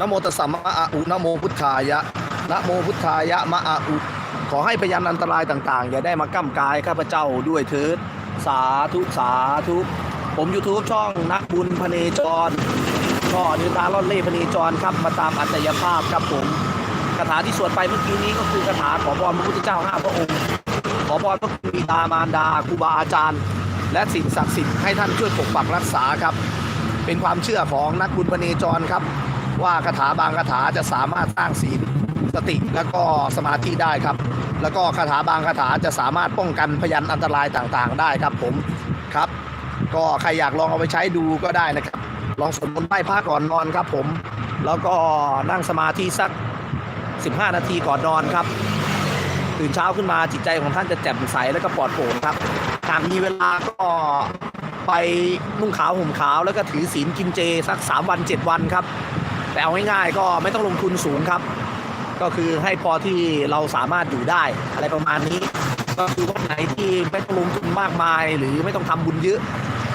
นโมตัสสะมะอะอุนโมพุทธายะนโมพุทธายะมะอะอุ ขอให้พยานอันตรายต่างๆ อย่าได้มาก้ำกายข้าพเจ้าด้วยเถิด สาธุสาธุ ผม YouTube ช่องนักบุญพเนจรก็เดินทาล่อนเล่พเนจรครับมาตามอัตยภาพครับผมคาถาที่สวดไปเมื่อกี้นี้ก็คือคาถาขอพรพระพุทธเจ้าห้าพระองค์ ขอพรพระคุณบิดามารดาครูบาอาจารย์ และสิ่งศักดิ์สิทธิ์ให้ท่านช่วยปกปักรักษาครับ เป็นความเชื่อของนักบุญพเนจรครับ ว่าคาถาบางคาถาจะสามารถสร้างศีลสติและก็สมาธิได้ครับ แล้วก็คาถาบางคาถาจะสามารถป้องกันพยันอันตรายต่างๆ ได้ครับผมครับ ก็ใครอยากลองเอาไปใช้ดูก็ได้นะครับ ลองสวดมนต์ไหว้พระก่อนนอนครับผม แล้วก็นั่งสมาธิสัก 15 นาทีก่อนนอนครับตื่นเช้าขึ้นมาจิตใจของท่านจะแจ่มใสและก็ปลอดโปร่งครับหากมีเวลาก็ไปนุ่งขาวห่มขาวแล้วก็ถือศีลกินเจสัก 3 วัน 7 วันครับ แต่เอาง่ายๆก็ไม่ต้องลงทุนสูงครับ ก็คือให้พอที่เราสามารถอยู่ได้อะไรประมาณนี้ ก็คือวันไหนที่ไม่ต้องลงทุนมากมาย หรือไม่ต้องทำบุญเยอะ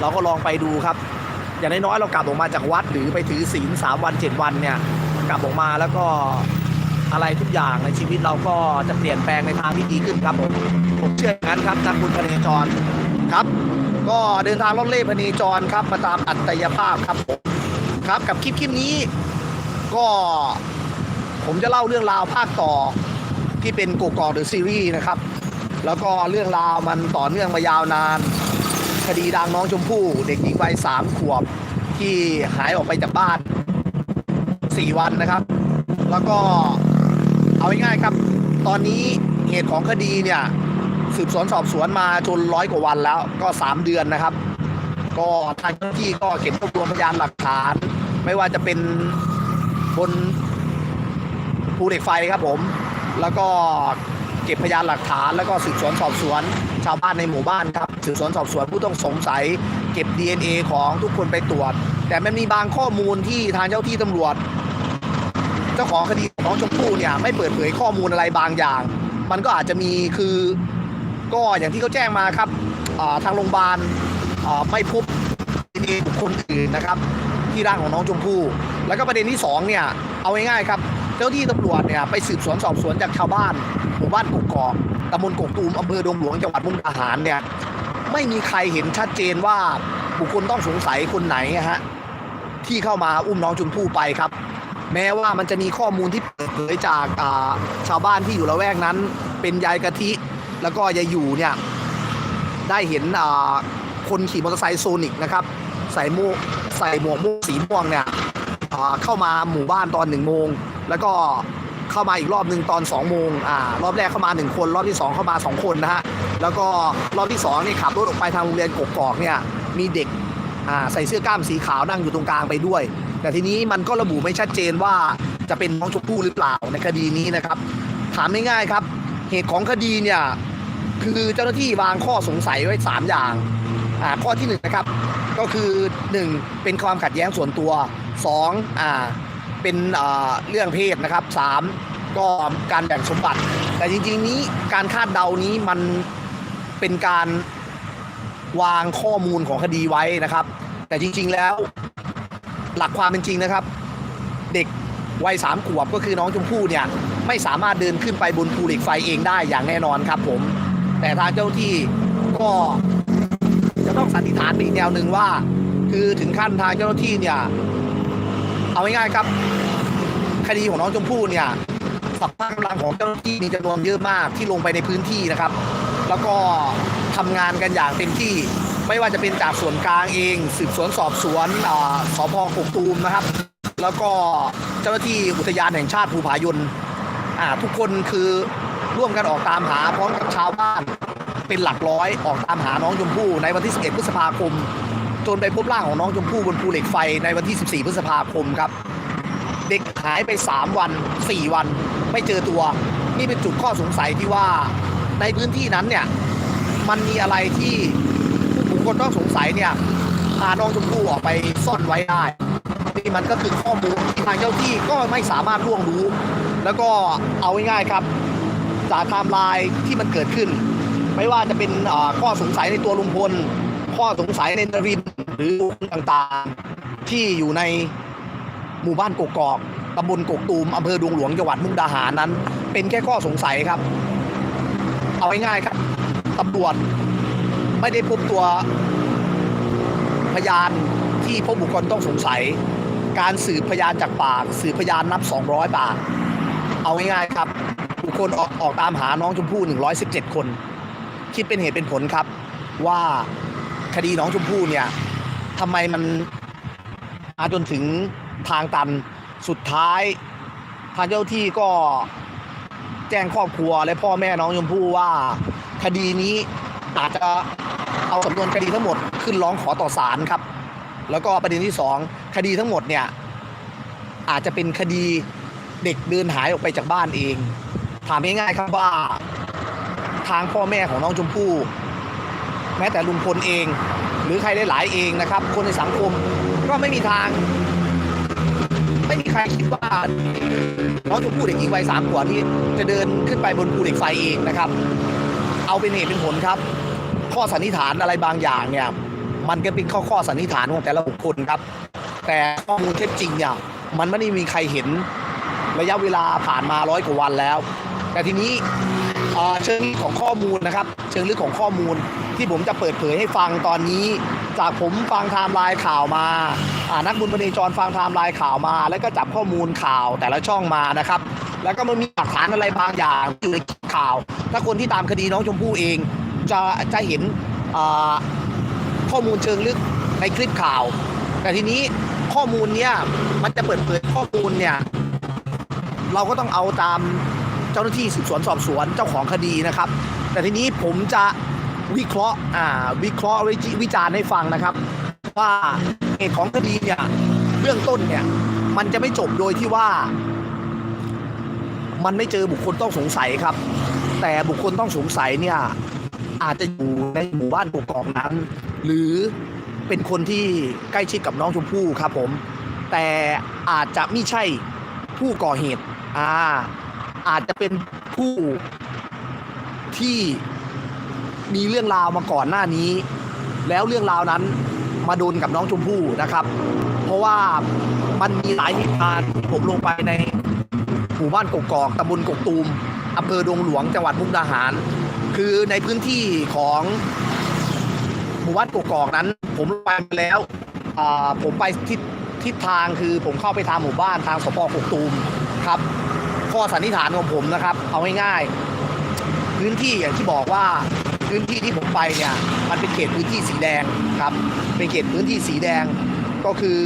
เราก็ลองไปดูครับ อย่างน้อยๆเรากลับออกมาจากวัด หรือไปถือศีลสามวันเจ็ดวันเนี่ยกลับออกมาแล้วก็อะไรทุกอย่างในชีวิตเราก็จะเปลี่ยนแปลงในทางที่ดีขึ้นครับผมผมเชื่ออย่างนั้นครับนักบุญพเนจรครับ ก็เดินทางรถเล่พเนจรครับมาตามอัตยภาพครับผมครับกับคลิปคลิปนี้ ก็ ผมจะเล่าเรื่องราวภาคต่อที่เป็นกกอกเดอซีรีส์นะครับ แล้วก็เรื่องราวมันต่อเนื่องมายาวนาน คดีดังน้องชมพู่ เด็กหญิงวัยสามขวบ ที่หายออกไปจากบ้าน4วันนะครับ แล้วก็เอาง่ายๆครับ ตอนนี้เหตุของคดีเนี่ยสืบสวนสอบสวนมาจนร้อยกว่าวันแล้วก็3เดือนนะครับ ก็ทางเจ้าหน้าที่ก็เก็บรวบรวมพยานหลักฐาน ไม่ว่าจะเป็น บนภูเหล็กไฟครับผม แล้วก็เก็บพยานหลักฐาน แล้วก็สืบสวนสอบสวน ชาวบ้านในหมู่บ้านครับสืบสวนสอบสวนผู้ต้องสงสัย เก็บ DNA ของทุกคนไปตรวจ แต่มันมีบางข้อมูลที่ทางเจ้าที่ตำรวจ เจ้าของคดีของน้องชมพู่เนี่ยไม่เปิดเผยข้อมูลอะไรบางอย่าง มันก็อาจจะมีคือก็อย่างที่เขาแจ้งมาครับทางโรงพยาบาลไม่พบ DNA บุคคลอื่นนะครับ ที่ร่างของน้องชมพู่ แล้วก็ประเด็นที่สองเนี่ยเอาง่ายๆครับ เจ้าที่ตำรวจเนี่ยไปสืบสวนสอบสวนจากชาวบ้านหมู่บ้านกกอกตำบลกกตูมอำเภอดงหลวงจังหวัดมุกดาหารเนี่ยไม่มีใครเห็นชัดเจนว่าบุคคลต้องสงสัยคนไหนฮะที่เข้ามาอุ้มน้องชมพู่ไปครับ แม้ว่ามันจะมีข้อมูลที่เปิดเผยจากาชาวบ้านที่อยู่ละแวกนั้น เป็นยายกะทิ แล้วก็ยายอยู่เนี่ยได้เห็นคนขี่มอเตอร์ไซค์โซนิกนะครับใส่หมวกใส่หมวกม่วงสีม่วงเนี่ย เข้ามาหมู่บ้านตอนหนึ่งโมง แล้วก็เข้ามาอีกรอบหนึ่งตอน2องโมงอ่ารอบแรกเข้ามา 1 คน รอบที่ 2 เข้ามา 2 คนนะฮะแล้วก็รอบที่2นี่ขับรถออกไปทางโรงเรียนกกอกเนี่ยมีเด็กอ่าใส่เสื้อกล้ามสีขาวนั่งอยู่ตรงกลางไปด้วย แต่ทีนี้มันก็ระบุไม่ชัดเจนว่าจะเป็นน้องชมพู่หรือเปล่าในคดีนี้นะครับ ถามง่ายๆครับ เหตุของคดีเนี่ยคือเจ้าหน้าที่วางข้อสงสัยไว้ 3 อย่างอ่าข้อที่1นงนะครับ ก็คือ 1 เป็นความขัดแย้งส่วนตัว 2 อ่าเป็นอ่าเรื่องเพศนะครับ 3 ก็การแบ่งสมบัติ แต่จริงๆนี้การคาดเดานี้มันเป็นการวางข้อมูลของคดีไว้นะครับ แต่จริง ๆแล้วหลักความเป็นจริงนะครับ เด็กวัยสามขวบก็คือน้องชมพู่เนี่ยไม่สามารถเดินขึ้นไปบนภูเหล็กไฟเองได้อย่างแน่นอนครับผม แต่ทางเจ้าที่ก็ นิษฐานอีกแนวหนึ่งว่า คือถึงขั้นทางเจ้าหน้าที่เนี่ย เอาง่ายๆครับคดีของน้องชมพู่เนี่ยสัพพะกำลังของเจ้าหน้าที่มีจำนวนเยอะมากที่ลงไปในพื้นที่นะครับ แล้วก็ทำงานกันอย่างเต็มที่ไม่ว่าจะเป็นจากส่วนกลางเอง สืบสวนสอบสวนอาสพกกตูมนะครับ แล้วก็เจ้าหน้าที่อุทยานแห่งชาติภูผายนทุกคนคือร่วมกันออกตามหาพร้อมกับชาวบ้าน เป็นหลักร้อยออกตามหาน้องชมพู่ในวันที่ 11 พฤษภาคม จนไปพบร่างของน้องชมพู่บนภูเหล็กไฟในวันที่ 14 พฤษภาคมครับ เด็กหายไป 3 วัน 4 วัน ไม่เจอตัว นี่เป็นจุดข้อสงสัยที่ว่าในพื้นที่นั้นเนี่ยมันมีอะไรที่ผู้คคลต้องสงสัยเนี่ยพาน้องชมพู่ออกไปซ่อนไว้ได้นี่มันก็คือข้อมูลที่ทางเจ้าที่ก็ไม่สามารถล่วงรู้ แล้วก็เอาง่ายๆครับจากไทม์ไลน์ที่มันเกิดขึ้น ไม่ว่าจะเป็นข้อสงสัยในตัวลุงพล ข้อสงสัยในนรินทร์หรือต่างๆที่อยู่ในหมู่บ้านกกอกตำบลกกตูมอำเภอดวงหลวงจังหวัดมุกดาหารนั้น เป็นแค่ข้อสงสัยครับ เอาง่ายๆครับตำรวจไม่ได้พบตัวพยานที่พบบุคคลต้องสงสัย การสืบพยานจากปาก สืบพยานนับ 200ปาก เอาง่ายๆครับ บุคคลออกออกตามหาน้องชมพู่ 117 คน คิดเป็นเหตุเป็นผลครับ ว่าคดีน้องชมพู่เนี่ยทำไมมันมาจนถึงทางตันสุดท้าย ทางเจ้าที่ก็แจ้งครอบครัวและพ่อแม่น้องชมพู่ว่า คดีนี้อาจจะเอาสำนวนคดีทั้งหมดขึ้นร้องขอต่อศาลครับ แล้วก็ประเด็นที่สองคดีทั้งหมดเนี่ยอาจจะเป็นคดีเด็กเดินหายออกไปจากบ้านเอง ถามง่ายๆครับว่า ทางพ่อแม่ของน้องชมพู่ แม้แต่ลุงพลเอง หรือใครหลายๆเองนะครับ คนในสังคมก็ไม่มีทาง ไม่มีใครคิดว่าน้องชมพู่เด็กหญิงวัยสามขวบนี้จะเดินขึ้นไปบนภูเหล็กไฟเองนะครับ เอาเป็นเหตุเป็นผลครับ ข้อสันนิษฐานอะไรบางอย่างเนี่ยมันก็เป็นข้อข้อสันนิษฐานของแต่ละบุคคลครับ แต่ข้อมูลเท็จจริงเนี่ยมันไม่ได้มีใครเห็นระยะเวลาผ่านมาร้อยกว่าวันแล้ว แต่ทีนี้ เชิงลึกของข้อมูลนะครับ เชิงลึกของข้อมูลที่ผมจะเปิดเผยให้ฟังตอนนี้ จากผมฟังไทม์ไลน์ข่าวมาานักบุญพเนจรฟังไทม์ไลน์ข่าวมา แล้วก็จับข้อมูลข่าวแต่ละช่องมานะครับ แล้วก็มันมีหลักฐานอะไรบางอย่างอยู่ในข่าว ถ้าคนที่ตามคดีน้องชมพู่เอง จะจะเห็นข้อมูลเชิงลึกในคลิปข่าว แต่ทีนี้ข้อมูลเนี้ยมันจะเปิดเผยข้อมูลเนี่ยเราก็ต้องเอาตาม เจ้าหน้าที่สืบสวนสอบสวนเจ้าของคดีนะครับ แต่ทีนี้ผมจะวิเคราะห์อ่าวิเคราะห์วิจิวิจารณ์ให้ฟังนะครับ ว่าเหตุของคดีเนี่ยเบื้องต้นเนี่ยมันจะไม่จบโดยที่ว่า มันไม่เจอบุคคลต้องสงสัยครับ แต่บุคคลต้องสงสัยเนี่ยอาจจะอยู่ในหมู่บ้านกกอกนั้น หรือเป็นคนที่ใกล้ชิดกับน้องชมพู่ครับผม แต่อาจจะไม่ใช่ผู้ก่อเหตุอ่า อาจจะเป็นผู้ที่มีเรื่องราวมาก่อนหน้านี้ แล้วเรื่องราวนั้นมาโดนกับน้องชมพู่นะครับ เพราะว่ามันมีหลายเหตุการณ์ผมลงไปในหมู่บ้านกกอกตำบลกกตูมอำเภอดงหลวงจังหวัดมุกดาหาร คือในพื้นที่ของหมู่บ้านกกอกนั้น ผมไปแล้วผมไปทิศทิศทางคือผมเข้าไปทางหมู่บ้านทางสพกกตูม ข้อสันนิษฐานของผมนะครับ เอาง่ายๆพื้นที่อย่างที่บอกว่าพื้นที่ที่ผมไปเนี่ยมันเป็นเขตพื้นที่สีแดงครับ เป็นเขตพื้นที่สีแดงก็คือ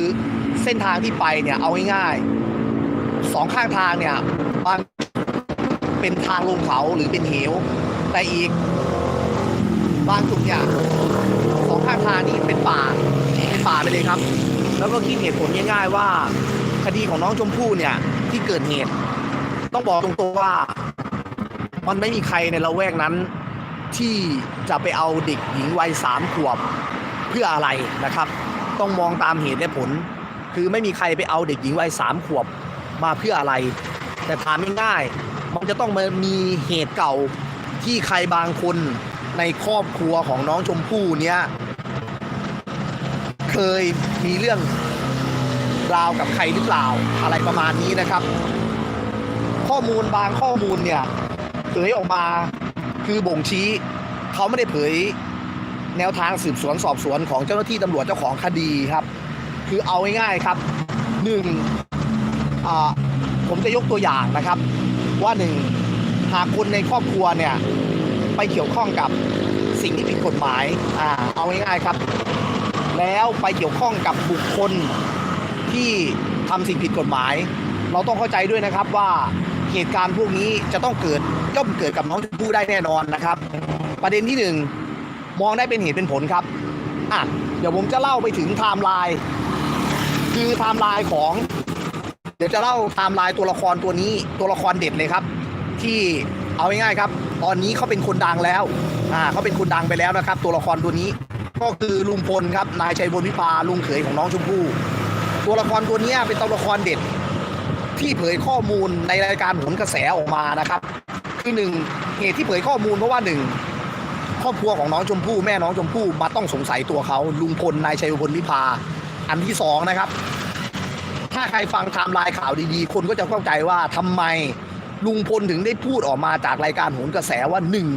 เส้นทางที่ไปเนี่ยเอาง่ายๆสองข้างทางเนี่ยบางเป็นทางลงเขาหรือเป็นเหว แต่อีก บางจุดเนี่ยสองข้างทางนี่เป็นป่าเป็นป่าไปเลยครับ แล้วก็คิดเหตุผลง่ายๆว่า คดีของน้องชมพู่เนี่ยที่เกิดเหตุ ต้องบอกตรงๆว่า มันไม่มีใครในละแวกนั้น ที่จะไปเอาเด็กหญิงวัยสามขวบเพื่ออะไรนะครับ ต้องมองตามเหตุและผล คือไม่มีใครไปเอาเด็กหญิงวัยสามขวบมาเพื่ออะไร แต่ถามง่ายๆมันจะต้องมามีเหตุเก่าที่ใครบางคนในครอบครัวของน้องชมพู่เนี้ยเคยมีเรื่องราวกับใครหรือเปล่าอะไรประมาณนี้นะครับ ข้อมูลบางข้อมูลเนี่ยเผยออกมาคือบ่งชี้เขาไม่ได้เผยแนวทางสืบสวนสอบสวนของเจ้าหน้าที่ตำรวจเจ้าของคดีครับ คือเอาง่ายๆครับหนึ่งผมจะยกตัวอย่างนะครับ ว่าหนึ่งหากคนในครอบครัวเนี่ยไปเกี่ยวข้องกับสิ่งที่ผิดกฎหมายอ่าเอาง่ายๆครับ แล้วไปเกี่ยวข้องกับบุคคลที่ทำสิ่งผิดกฎหมาย เราต้องเข้าใจด้วยนะครับว่า เหตุการณ์พวกนี้จะต้องเกิดย่อมเกิดกับน้องชมพู่ได้แน่นอนนะครับ ประเด็นที่หนึ่งมองได้เป็นเหตุเป็นผลครับอะเดี๋ยวผมจะเล่าไปถึงไทม์ไลน์คือไทม์ไลน์ของ เดี๋ยวจะเล่าไทม์ไลน์ตัวละครตัวนี้ตัวละครเด็ดเลยครับ ที่เอาง่ายๆครับ ตอนนี้เขาเป็นคนดังแล้วอ่าเขาเป็นคนดังไปแล้วนะครับ ตัวละครตัวนี้ ก็คือลุงพลครับนายชัยพลวิภาลุงเขยของน้องชมพู่ตัวละครตัวนี้เป็นตัวละครเด็ด ที่เผยข้อมูลในรายการผลกระแสออกมานะครับ คือหนึ่งเหตุที่เผยข้อมูลเพราะว่าหนึ่งครอบครัวของน้องชมพู่แม่น้องชมพู่มาต้องสงสัยตัวเขาลุงพลนายชัยพลวิภา อันที่สองนะครับ ถ้าใครฟังไทม์ไลน์ข่าวดีๆ คนก็จะเข้าใจว่าทำไมลุงพลถึงได้พูดออกมาจากรายการโหนกระแสว่าหนึ่ง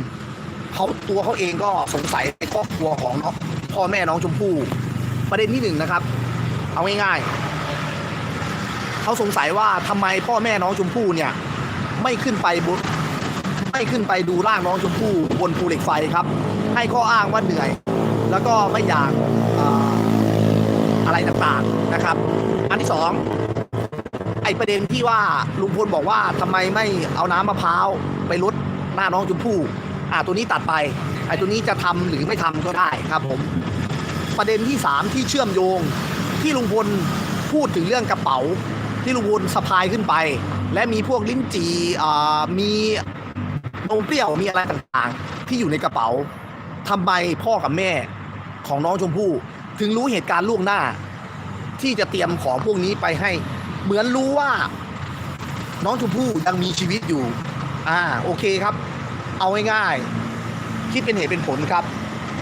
เขาตัวเขาเองก็สงสัยในครอบครัวของน้องพ่อแม่น้องชมพู่ประเด็นที่หนึ่งนะครับ เอาง่ายๆ เขาสงสัยว่าทำไมพ่อแม่น้องชมพู่เนี่ย ไม่ขึ้นไปบนไม่ขึ้นไปดูร่างน้องชมพู่บนภูเหล็กไฟครับ ให้ข้ออ้างว่าเหนื่อย แล้วก็ไม่อยากอ่าอะไรต่างๆนะครับ อันที่สองไอประเด็นที่ว่าลุงพลบอกว่าทำไมไม่เอาน้ำมะพร้าวไปลดหน้าน้องชมพู่อ่าตัวนี้ตัดไปไอตัวนี้จะทำหรือไม่ทำก็ได้ครับผมประเด็นที่สามที่เชื่อมโยงที่ลุงพลพูดถึงเรื่องกระเป๋า ที่ลุงพลสะพายขึ้นไป และมีพวกลิ้นจี่มีนมเปรี้ยวมีอะไรต่างๆ ที่อยู่ในกระเป๋าทำไมพ่อกับแม่ของน้องชมพู่ ถึงรู้เหตุการณ์ล่วงหน้า ที่จะเตรียมของพวกนี้ไปให้ เหมือนรู้ว่า น้องชมพู่ยังมีชีวิตอยู่ อ่าโอเคครับ เอาง่ายๆคิดเป็นเหตุเป็นผลครับ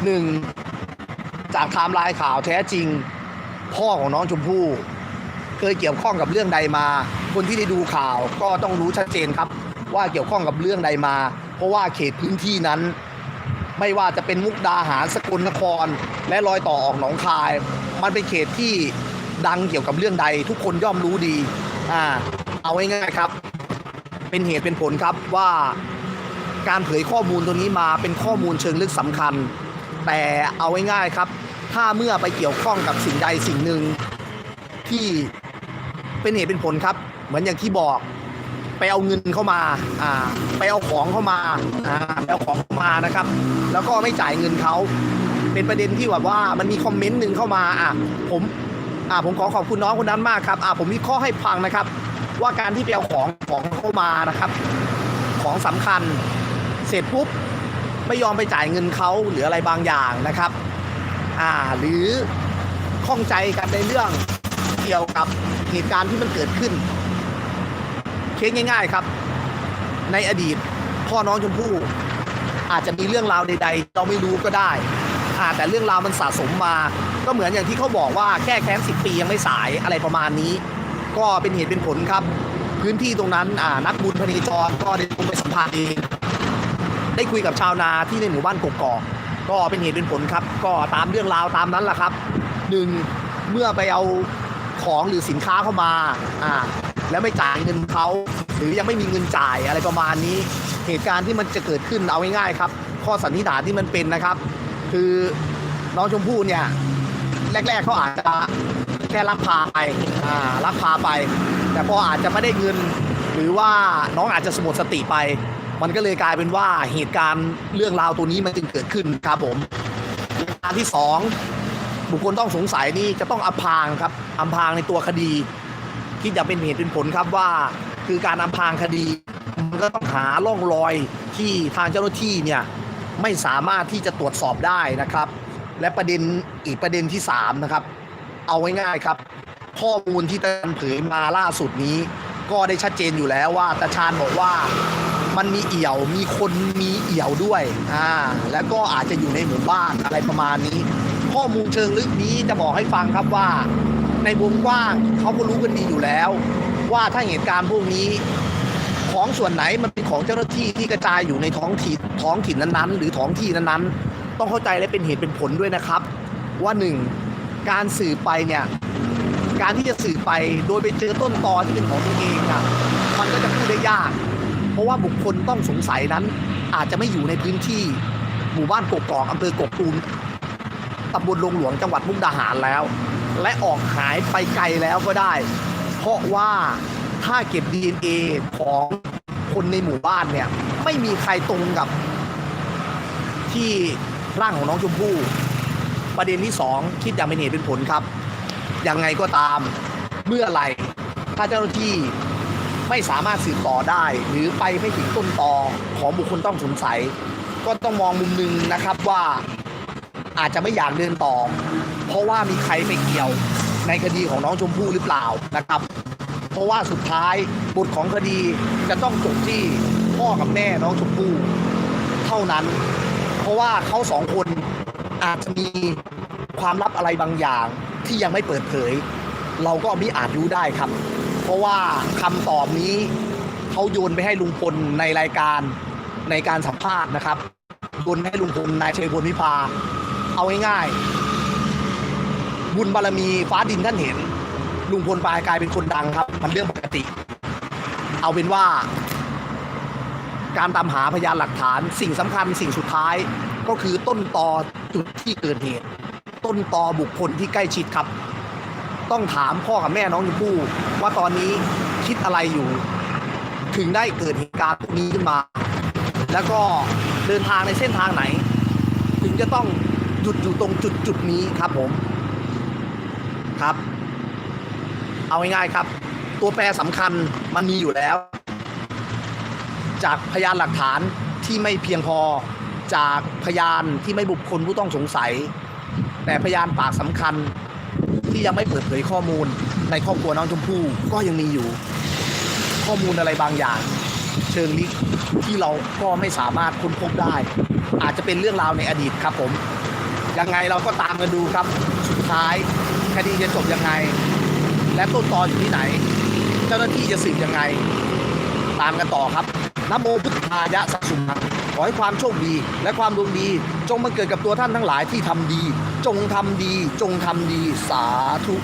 หนึ่งจากไทม์ไลน์ข่าวแท้จริง พ่อของน้องชมพู่ เคยเกี่ยวข้องกับเรื่องใดมา คนที่ได้ดูข่าวก็ต้องรู้ชัดเจนครับ ว่าเกี่ยวข้องกับเรื่องใดมา เพราะว่าเขตพื้นที่นั้น ไม่ว่าจะเป็นมุกดาหารสกลนคร และรอยต่อออกหนองคาย มันเป็นเขตที่ดังเกี่ยวกับเรื่องใด ทุกคนย่อมรู้ดีอ่าเอาง่ายๆครับ เป็นเหตุเป็นผลครับว่าการเผยข้อมูลตัวนี้มาเป็นข้อมูลเชิงลึกสำคัญ แต่เอาง่ายๆครับ ถ้าเมื่อไปเกี่ยวข้องกับสิ่งใดสิ่งหนึ่งที่ เป็นเหตุเป็นผลครับ เหมือนอย่างที่บอก ไปเอาเงินเข้ามาอ่าไปเอาของเข้ามาอ่าไปเอาของมานะครับ แล้วก็ไม่จ่ายเงินเขาเป็นประเด็นที่แบบว่ามันมีคอมเมนต์หนึ่งเข้ามาอะผมอ่าผมขอขอบคุณน้องคนนั้นมากครับอ่าผมวิเคราะห์ให้ฟังนะครับ ว่าการที่ไปเอาของของเข้ามานะครับ ของสำคัญ เสร็จปุ๊บไม่ยอมไปจ่ายเงินเขาหรืออะไรบางอย่างนะครับ อ่าหรือข้องใจกันในเรื่อง กี่ยวกับเหตุการณ์ที่มันเกิดขึ้น เคสง่าย ๆครับ ในอดีตพ่อน้องชมพู่อาจจะมีเรื่องราวใด ๆ เราไม่รู้ก็ได้อ่าแต่เรื่องราวมันสะสมมา ก็เหมือนอย่างที่เขาบอกว่าแค่แค้นสิปียังไม่สายอะไรประมาณนี้ ก็เป็นเหตุเป็นผลครับ พื้นที่ตรงนั้นนักบุญพเนจรก็ได้ลงไปสัมภาษณ์เองได้คุยกับชาวนาที่ในหมู่บ้านกกอกก็เป็นเหตุเป็นผลครับ ก็ตามเรื่องราวตามนั้นแหละครับหนึ่งเมื่อไปเอา ของหรือสินค้าเข้ามาอ่าแล้วไม่จ่ายเงินเขาหรือยังไม่มีเงินจ่ายอะไรประมาณนี้ เหตุการณ์ที่มันจะเกิดขึ้นเอาง่ายๆครับ ข้อสันนิษฐานที่มันเป็นนะครับ คือน้องชมพู่เนี่ยแรก ๆเขาอาจจะแค่รับพาไปอ่ารับพาไป แต่พออาจจะไม่ได้เงิน หรือว่าน้องอาจจะสมดสติไป มันก็เลยกลายเป็นว่าเหตุการณ์เรื่องราวตัวนี้มันจึงเกิดขึ้นครับผมเหตุการที่สองบุคคลต้องสงสัยนี่จะต้องอำพรางครับ อำพรางในตัวคดีที่จะเป็นเหตุเป็นผลครับว่า คือการอำพรางคดีมันก็ต้องหาร่องรอยที่ทางเจ้าหน้าที่เนี่ยไม่สามารถที่จะตรวจสอบได้นะครับ และประเด็นอีกประเด็นที่สามนะครับเอาง่ายๆครับ ข้อมูลที่ตาชาญเผยมาล่าสุดนี้ ก็ได้ชัดเจนอยู่แล้วว่าตาชาญบอกว่ามันมีเอี่ยวมีคนมีเอี่ยวด้วยอ่าแล้วก็อาจจะอยู่ในหมู่บ้านอะไรประมาณนี้ ข้อมูลเชิงลึกนี้จะบอกให้ฟังครับว่า ในวงกว้างเขาก็รู้กันดีอยู่แล้ว ว่าถ้าเหตุการณ์พวกนี้ ของส่วนไหนมันเป็นของเจ้าหน้าที่ที่กระจายอยู่ในท้องถิ่นท้องถิ่นนั้นๆ หรือท้องที่นั้นๆ ต้องเข้าใจและเป็นเหตุเป็นผลด้วยนะครับ ว่าหนึ่งการสืบไปเนี่ยการที่จะสืบไปโดยไปเจอต้นตอที่เป็นของตัวเองอะมันก็จะพูดได้ยาก เพราะว่าบุคคลต้องสงสัยนั้น อาจจะไม่อยู่ในพื้นที่ หมู่บ้านกกอกอำเภอกกตูมตำบลลงหลวงจังหวัดมุกดาหารแล้ว และออกหายไปไกลแล้วก็ได้ เพราะว่าถ้าเก็บ DNA ของคนในหมู่บ้านเนี่ย ไม่มีใครตรงกับที่ร่างของน้องชมพู่ประเด็นที่สองคิดอย่างเป็นเหตุเป็นผลครับ ยังไงก็ตามเมื่อไหร่ถ้าเจ้าหน้าที่ไม่สามารถสืบต่อได้ หรือไปไม่ถึงต้นตอของบุคคลต้องสงสัย ก็ต้องมองมุมหนึงนะครับว่า อาจจะไม่อยากเดินต่อ เพราะว่ามีใครไปเกี่ยวในคดีของน้องชมพู่หรือเปล่านะครับ เพราะว่าสุดท้ายบทของคดีจะต้องจบที่พ่อกับแม่น้องชมพู่เท่านั้น เพราะว่าเขาสองคนอาจจะมีความลับอะไรบางอย่างที่ยังไม่เปิดเผย เราก็มิอาจรู้ได้ครับ เพราะว่าคำตอบนี้เขาโยนไปให้ลุงพลในรายการในการสัมภาษณ์นะครับโยนให้ลุงพลนายชัยพลวิพา เอาง่ายๆ บุญบารมีฟ้าดินท่านเห็น ลุงพลปลายกลายเป็นคนดังครับ มันเรื่องปกติ เอาเป็นว่า การตามหาพยานหลักฐานสิ่งสำคัญสิ่งสุดท้ายก็คือต้นตอจุดที่เกิดเหตุ ต้นตอบุคคลที่ใกล้ชิดครับ ต้องถามพ่อกับแม่น้องชมพู่ว่าตอนนี้คิดอะไรอยู่ ถึงได้เกิดเหตุการณ์พวกนี้ขึ้นมา แล้วก็เดินทางในเส้นทางไหน ถึงจะต้อง หยุดอยู่ตรงจุดจุดนี้ครับผมครับ เอาง่ายๆครับ ตัวแปรสำคัญมันมีอยู่แล้ว จากพยานหลักฐานที่ไม่เพียงพอจากพยานที่ไม่บุคคลผู้ต้องสงสัย แต่พยานปากสำคัญที่ยังไม่เปิดเผยข้อมูลในครอบครัวน้องชมพู่ก็ยังมีอยู่ ข้อมูลอะไรบางอย่าง เชิงลึกที่เราก็ไม่สามารถค้นพบได้ อาจจะเป็นเรื่องราวในอดีตครับผม ยังไงเราก็ตามกันดูครับสุดท้ายคดีจะจบยังไง และต้นตออยู่ที่ไหน เจ้าหน้าที่จะสืบยังไง ตามกันต่อครับนโมพุทธายะสัสสุนังขอให้ความโชคดีและความดวงดี จงมาเกิดกับตัวท่านทั้งหลายที่ทำดี จงทำดี จงทำดีสาธุ